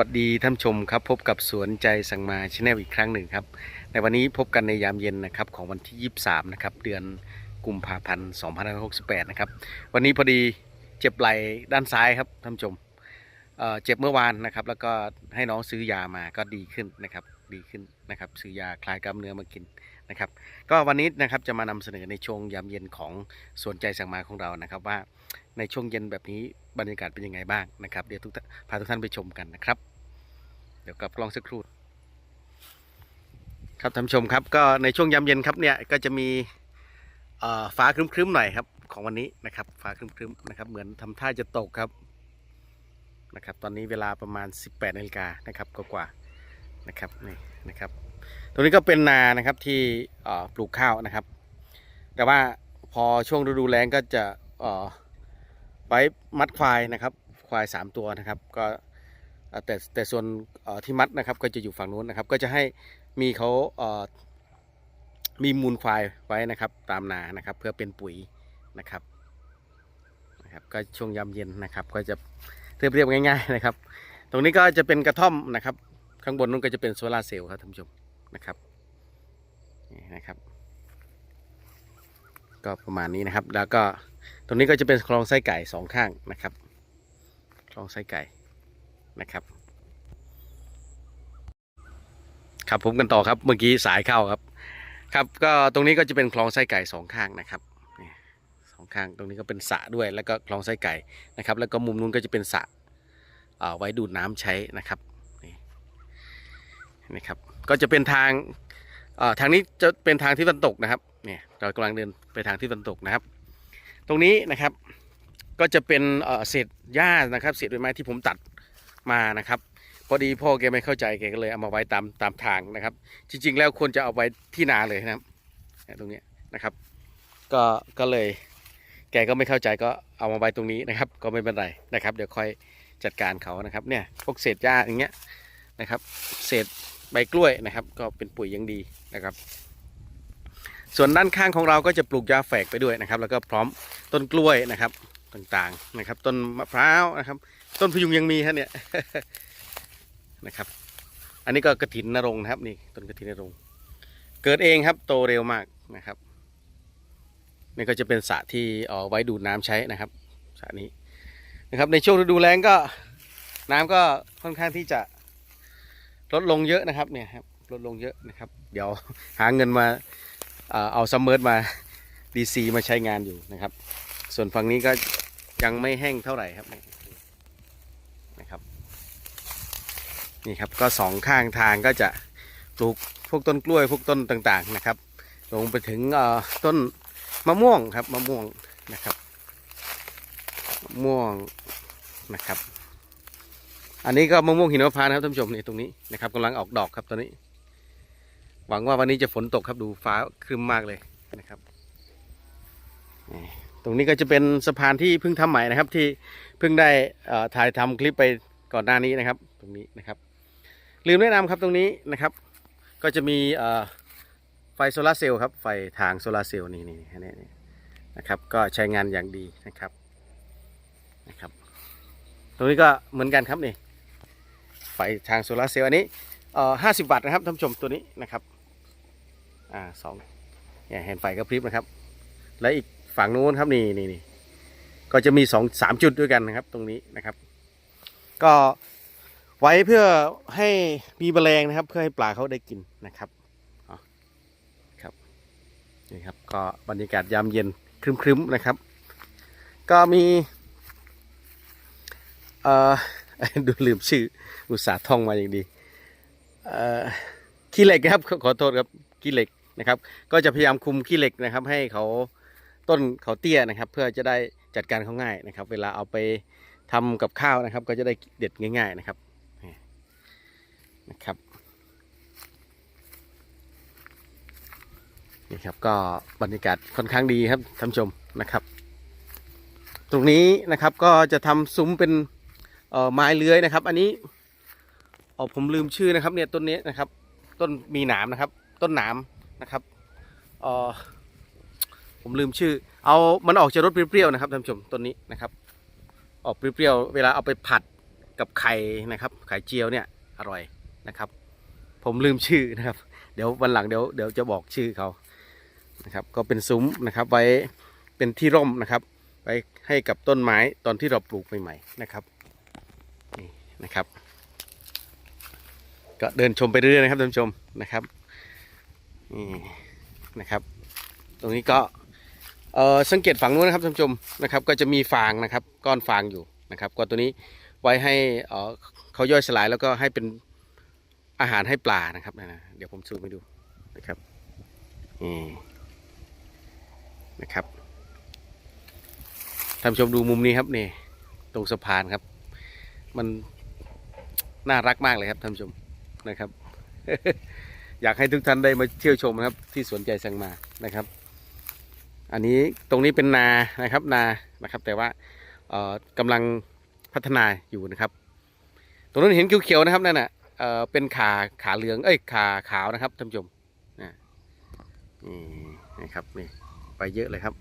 วัสดีท่านชมครับ พบกับสวนใจสังมาชแนลอีกครั้งหนึ่งครับ ในวันนี้พบกันในยามเย็นนะครับของวันที่ 23 นะครับ เดือนกุมภาพันธ์2568 นะครับ วันนี้พอดีเจ็บไหล่ด้านซ้ายครับท่านชมเเจ็บเมื่อวานนะครับ แล้วก็ให้น้องซื้อยามาก็ดีขึ้นนะครับ ดีขึ้นนะครับ ซื้อยาคลายกล้ามเนื้อมากินนะครับ ก็วันนี้นะครับจะมานำเสนอในช่วงยามเย็นของสวนใจสังมาของเรานะครับว่าในช่วงเย็นแบบนี้บรรยากาศเป็นยังไงบ้างนะครับ เดี๋ยวทุกพาทุกท่านไปชมกันนะครับ เดี๋ยวกลับกล้องสักครู่ครับท่านผู้ชมครับก็ในช่วงยามเย็นครับเนี่ยก็จะมีฟ้าครึ้มๆหน่อยครับของวันนี้นะครับฟ้าครึ้มๆนะครับเหมือนทำท่าจะตกครับนะครับ ตอนนี้เวลาประมาณ 18นาฬิกานะครับกว่าๆนะครับนี่นะครับ ตรงนี้ก็เป็นนานะครับที่ปลูกข้าวนะครับ แต่ว่าพอช่วงฤดูแล้งก็จะไว้มัดควายนะครับ ควาย 3 ตัวนะครับ ก็ แต่แต่ส่วนที่มัดนะครับก็จะอยู่ฝั่งนู้นนะครับ ก็จะให้มีเขามีมูลควายไว้นะครับ ตามนานะครับ เพื่อเป็นปุ๋ยนะครับนะครับ ก็ช่วงยามเย็นนะครับ ก็จะเรียบเรียบๆง่าย ๆนะครับ ตรงนี้ก็จะเป็นกระท่อมนะครับ ข้างบนนู้นก็จะเป็นโซลาร์เซลล์ครับท่านผู้ชมนะครับนี่นะครับก็ประมาณนี้นะครับ แล้วก็ตรงนี้ก็จะเป็นคลองไส้ไก่สองข้างนะครับ คลองไส้ไก่ นะครับ ครับผมกันต่อครับเมื่อกี้สายเข้าครับ ครับก็ตรงนี้ก็จะเป็นคลองไส้ไก่สองข้างนะครับสองข้างตรงนี้ก็เป็นสระด้วยแล้วก็คลองไส้ไก่นะครับ แล้วก็มุมนู้นก็จะเป็นสระเอ่อไว้ดูดน้ำใช้นะครับนี่นะครับก็จะเป็นทางอ่อทางนี้จะเป็นทางที่ตะวันตกนะครับเนี่ยเรากำลังเดินไปทางที่ตะวันตกนะครับ ตรงนี้นะครับก็จะเป็นเอ่อเศษหญ้านะครับเศษใบไม้ที่ผมตัด มานะครับ พอดีพ่อแกไม่เข้าใจแกก็เลยเอามาไว้ตามตามทางนะครับ จริง ๆ แล้วควรจะเอาไว้ที่นาเลยนะครับตรงนี้นะครับ ก็ก็เลยแกก็ไม่เข้าใจก็เอามาไว้ตรงนี้นะครับ ก็ไม่เป็นไรนะครับ เดี๋ยวค่อยจัดการเขานะครับ เนี่ยพวกเศษหญ้าอย่างเงี้ยนะครับ เศษใบกล้วยนะครับ ก็เป็นปุ๋ยยังดีนะครับ ส่วนด้านข้างของเราก็จะปลูกยาแฝกไปด้วยนะครับ แล้วก็พร้อมต้นกล้วยนะครับต่างๆนะครับ ต้นมะพร้าวนะครับ ต้นพยุงยังมีฮะเนี่ยนะครับ อันนี้ก็กระถินนรงค์นะครับ นี่ต้นกระถินนรง เกิดเองครับโตเร็วมากนะครับนี่ก็จะเป็นสระที่เอาไว้ดูดน้ำใช้นะครับสระนี้นะครับ ในช่วงฤดูแล้งก็น้ำก็ค่อนข้างที่จะลดลงเยอะนะครับเนี่ยครับลดลงเยอะนะครับ เดี๋ยวหาเงินมาเออเอาซัมเมอร์มาดีซีมาใช้งานอยู่นะครับ ส่วนฝั่งนี้ก็ยังไม่แห้งเท่าไหร่ครับ นี่ครับก็สองข้างทางก็จะปลูกพวกต้นกล้วยพวกต้นต่างๆนะครับลงไปถึงต้นมะม่วงครับมะม่วงนะครับมะม่วงนะครับ อันนี้ก็มะม่วงหินมะพร้าวนะครับท่านผู้ชมนี่ตรงนี้นะครับกำลังออกดอกครับตอนนี้ หวังว่าวันนี้จะฝนตกครับดูฟ้าครึ้มมากเลยนะครับตรงนี้ก็จะเป็นสะพานที่เพิ่งทำใหม่นะครับที่เพิ่งได้ถ่ายทำคลิปไปก่อนหน้านี้นะครับ ตรงนี้นะครับ ลืมแนะนำครับตรงนี้นะครับ ก็จะมีไฟโซลาร์เซลล์ครับ ไฟทางโซลาร์เซลล์นี่นี่นี่นะครับ ก็ใช้งานอย่างดีนะครับนะครับ ตรงนี้ก็เหมือนกันครับนี่ ไฟทางโซลาร์เซลล์อันนี้ห้าสิบวัตต์นะครับท่านผู้ชมตัวนี้นะครับอ่าสองเนี่ยเห็นไฟกระพริบนะครับ และอีกฝั่งนู้นครับนี่นี่นี่ก็จะมีสองสามจุดด้วยกันนะครับ ตรงนี้นะครับ ก็ ไว้เพื่อให้มีแมลงนะครับ เพื่อให้ปลาเขาได้กินนะครับครับนี่ครับ ก็บรรยากาศยามเย็นครึ้มๆนะครับ ก็มีเอ่อดูลืมชื่ออุตสาห์ท่องมาอย่างดีเอ่อขี้เหล็กครับขอโทษครับขี้เหล็กนะครับ ก็จะพยายามคุมขี้เหล็กนะครับ ให้เขาต้นเขาเตี้ยนะครับ เพื่อจะได้จัดการเขาง่ายนะครับ เวลาเอาไปทำกับข้าวนะครับ ก็จะได้เด็ดง่าย ๆ นะครับ นะครับนี่ครับก็บรรยากาศค่อนข้างดีครับท่านชมนะครับ ตรงนี้นะครับก็จะทำซุ้มเป็นไม้เลื้อยนะครับ อันนี้ออผมลืมชื่อนะครับเนี่ยต้นนี้นะครับ ต้นมีหนามนะครับ ต้นหนามนะครับเออผมลืมชื่อ เอามันออกจะรสเปรี้ยวๆนะครับท่านชมต้นนี้นะครับ ออกเปรี้ยวๆเวลาเอาไปผัดกับไข่นะครับไข่เจียวเนี่ยอร่อย นะครับ ผมลืมชื่อนะครับ เดี๋ยววันหลังเดี๋ยวเดี๋ยวจะบอกชื่อเขานะครับ ก็เป็นซุ้มนะครับไว้เป็นที่ร่มนะครับ ไว้ให้กับต้นไม้ตอนที่เราปลูกใหม่ๆนะครับนี่นะครับ ก็เดินชมไปเรื่อยๆนะครับท่านผู้ชมนะครับนี่นะครับ ตรงนี้ก็เออสังเกตฝั่งนู้นนะครับท่านผู้ชมนะครับ ก็จะมีฟางนะครับ ก้อนฟางอยู่นะครับก็ตัวนี้ไว้ให้เออเขาย่อยสลายแล้วก็ให้เป็น อาหารให้ปลานะครับนะนะเดี๋ยวผมซูมให้ดูนะครับนี่นะครับท่านผู้ชมดูมุมนี้ครับนี่ตรงสะพานครับ มันน่ารักมากเลยครับท่านผู้ชมนะครับ อยากให้ทุกท่านได้มาเที่ยวชมนะครับ ที่สวนใจสังมานะครับ อันนี้ตรงนี้เป็นนานะครับนานะครับ แต่ว่าเอ่อกำลังพัฒนาอยู่นะครับ ตรงนั้นเห็นเขียวๆนะครับนั่นน่ะ เอ่อเป็นขาขาเหลืองเอ้ยขาขาวนะครับท่านผู้ชมนะนี่นะครับนี่ไปเยอะเลยครับ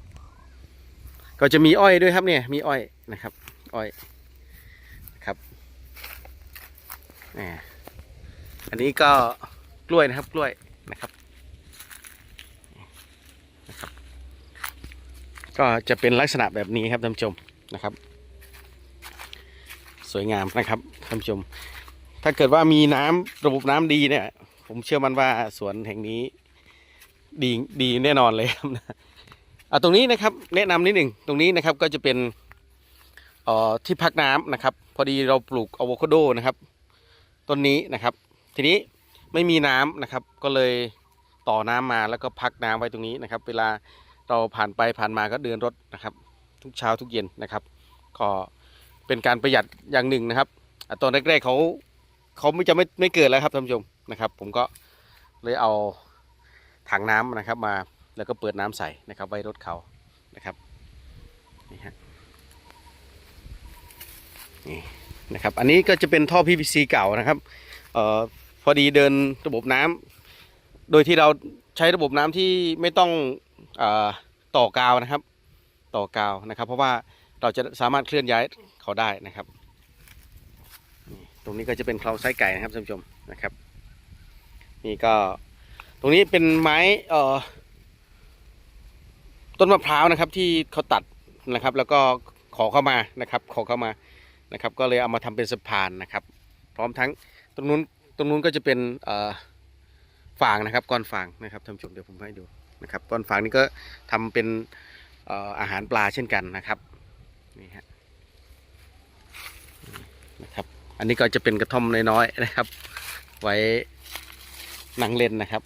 ก็จะมีอ้อยด้วยครับเนี่ยมีอ้อยนะครับ อ้อยครับแหมอันนี้ก็กล้วยนะครับกล้วยนะครับนะครับ ก็จะเป็นลักษณะแบบนี้ครับท่านผู้ชมนะครับ สวยงามนะครับท่านผู้ชม ถ้าเกิดว่ามีน้ำระบบน้ำดีเนี่ย ผมเชื่อมันว่าสวนแห่งนี้ ดีดีแน่นอนเลยครับนะอะตรงนี้นะครับ แนะนำนิดหนึ่งตรงนี้นะครับก็จะเป็นเอ่อที่พักน้ำนะครับ พอดีเราปลูกอะโวคาโดนะครับต้นนี้นะครับ ทีนี้ไม่มีน้ำนะครับ ก็เลยต่อน้ำมาแล้วก็พักน้ำไว้ตรงนี้นะครับ เวลาเราผ่านไปผ่านมาก็เดินรถนะครับ ทุกเช้าทุกเย็นนะครับ ก็เป็นการประหยัดอย่างหนึ่งนะครับอตอนแรกๆเขา เขาไม่จะไม่ไม่เกิดแล้วครับท่านผู้ชมนะครับ ผมก็เลยเอาถังน้ำนะครับมาแล้วก็เปิดน้ำใส่นะครับไว้รถเขานะครับนี่ฮะนี่นะครับอันนี้ก็จะเป็นท่อ PVC เก่านะครับเอ่อพอดีเดินระบบน้ำโดยที่เราใช้ระบบน้ำที่ไม่ต้องเอ่อต่อกาวนะครับ ต่อกาวนะครับ เพราะว่าเราจะสามารถเคลื่อนย้ายเขาได้นะครับ ตรงนี้ก็จะเป็นคลองไส้ไก่นะครับท่านผู้ชมนะครับ นี่ก็ ตรงนี้เป็นไม้เอ่อต้นมะพร้าวนะครับ ที่เขาตัดนะครับ แล้วก็ขอเข้ามานะครับ ขอเข้ามานะครับ ก็เลยเอามาทำเป็นสะพานนะครับ พร้อมทั้งตรงนู้นตรงนู้นก็จะเป็นเอ่อฟางนะครับก้อนฟางนะครับท่านผู้ชมเดี๋ยวผมให้ดูนะครับก้อนฟางนี่ก็ทำเป็นเอ่ออาหารปลาเช่นกันนะครับนี่ฮะนะครับ อันนี้ก็จะเป็นกระท่อมน้อยๆนะครับ ไว้นั่งเล่นนะครับ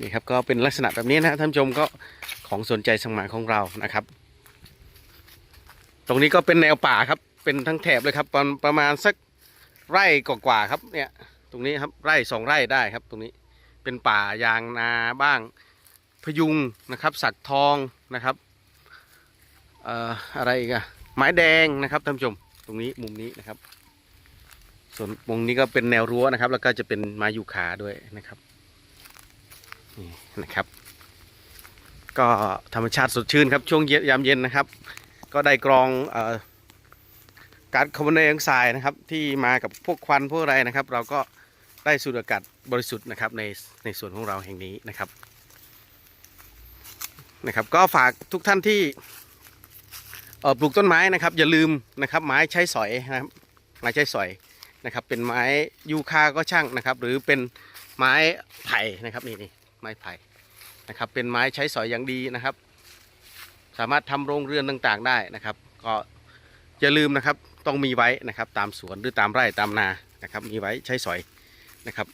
นี่ครับก็เป็นลักษณะแบบนี้นะท่านผู้ชมก็ของสนใจสมายของเรานะครับ ตรงนี้ก็เป็นแนวป่าครับ เป็นทั้งแถบเลยครับประประมาณสักไร่กว่าๆครับเนี่ยตรงนี้ครับไร่สองไร่ได้ครับ ตรงนี้เป็นป่ายางนาบ้างพยุงนะครับ สักทองนะครับเอ่ออะไรอีกอะไม้แดงนะครับท่านผู้ชม ตรงนี้มุมนี้นะครับ ส่วนมุมนี้ก็เป็นแนวรั้วนะครับ แล้วก็จะเป็นไม้ยูคาด้วยนะครับนี่นะครับ ก็ธรรมชาติสดชื่นครับช่วงเย็นยามเย็นนะครับ ก็ได้กรองออก๊าซคาร์บอนไดออกไซด์นะครับ ที่มากับพวกควันพวกอะไรนะครับ เราก็ได้สูดอากาศบริสุทธิ์นะครับในในส่วนของเราแห่งนี้นะครับนะครับ ก็ฝากทุกท่านที่ ปลูกต้นไม้นะครับ อย่าลืมนะครับ ไม้ใช้สอยนะครับไม้ใช้สอยนะครับ เป็นไม้ยูคาก็ช่างนะครับ หรือเป็นไม้ไผ่นะครับนี่นี่ไม้ไผ่นะครับ เป็นไม้ใช้สอยอย่างดีนะครับ สามารถทำโรงเรือนต่างๆได้นะครับ ก็อย่าลืมนะครับต้องมีไว้นะครับตามสวนหรือตามไร่ตามนานะครับ มีไว้ใช้สอยนะครับ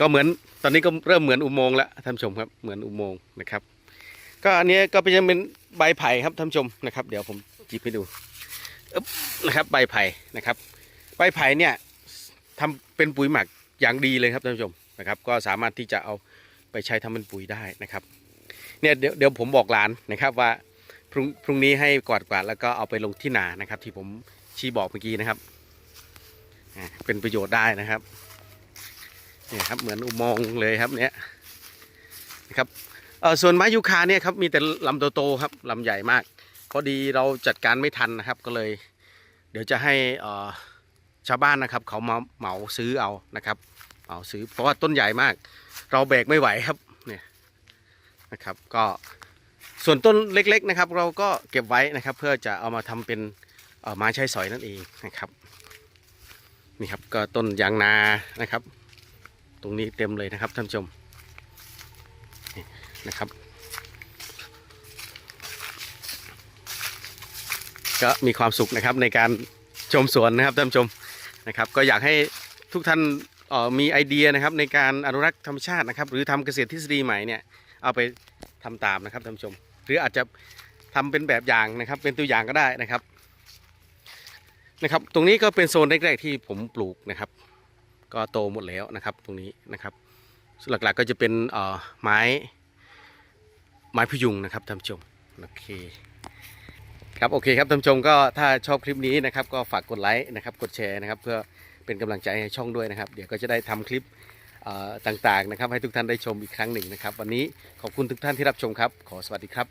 ก็เหมือนตอนนี้ก็เริ่มเหมือนอุโมงค์แล้วท่านผู้ชมครับเหมือนอุโมงค์นะครับ ก็อันนี้ก็เป็นยังเป็นใบไผ่ครับท่านชมนะครับ เดี๋ยวผมจิบให้ดูอึ๊บนะครับ ใบไผ่นะครับ ใบไผ่เนี่ยทำเป็นปุ๋ยหมักอย่างดีเลยครับท่านผู้ชมนะครับ ก็สามารถที่จะเอาไปใช้ทำเป็นปุ๋ยได้นะครับ เนี่ยเดี๋ยวเดี๋ยวผมบอกหลานนะครับว่าพรุ่งพรุ่งนี้ให้กวาดกวาดแล้วก็เอาไปลงที่นานะครับ ที่ผมชี้บอกเมื่อกี้นะครับอ่าเป็นประโยชน์ได้นะครับเนี่ยครับเหมือนอุโมงค์เลยครับเนี่ยนะครับ ส่วนไม้ยูคาเนี่ยครับมีแต่ลำโตๆครับลำใหญ่มาก พอดีเราจัดการไม่ทันนะครับก็เลย เดี๋ยวจะให้ชาวบ้านนะครับ เขามาเหมาซื้อเอานะครับเหมาซื้อเพราะว่าต้นใหญ่มาก เราแบกไม่ไหวครับเนี่ยนะครับก็ส่วนต้นเล็กๆนะครับ เราก็เก็บไว้นะครับ เพื่อจะเอามาทำเป็นไม้ใช้สอยนั่นเองนะครับนี่ครับก็ต้นยางนานะครับ ตรงนี้เต็มเลยนะครับท่านผู้ชม นะครับ ก็มีความสุขนะครับในการชมสวนนะครับท่านชมนะครับ ก็อยากให้ทุกท่านออมีไอเดียนะครับในการอนุรักษ์ธรรมชาตินะครับ หรือทำเกษตรทฤษฎีใหม่เนี่ยเอาไปทำตามนะครับท่านชม หรืออาจจะทำเป็นแบบอย่างนะครับ เป็นตัวอย่างก็ได้นะครับนะครับ ตรงนี้ก็เป็นโซนแรกๆที่ผมปลูกนะครับ ก็โตหมดแล้วนะครับตรงนี้นะครับหลักๆก็จะเป็นออไม้ ไม้พยุงนะครับท่านผู้ชมโอเคครับโอเคครับท่านผู้ชมก็ถ้าชอบคลิปนี้นะครับก็ฝากกดไลค์นะครับกดแชร์นะครับ เพื่อเป็นกำลังใจให้ช่องด้วยนะครับ เดี๋ยวก็จะได้ทำคลิปต่างๆนะครับ ให้ทุกท่านได้ชมอีกครั้งหนึ่งนะครับ วันนี้ขอบคุณทุกท่านที่รับชมครับ ขอสวัสดีครับ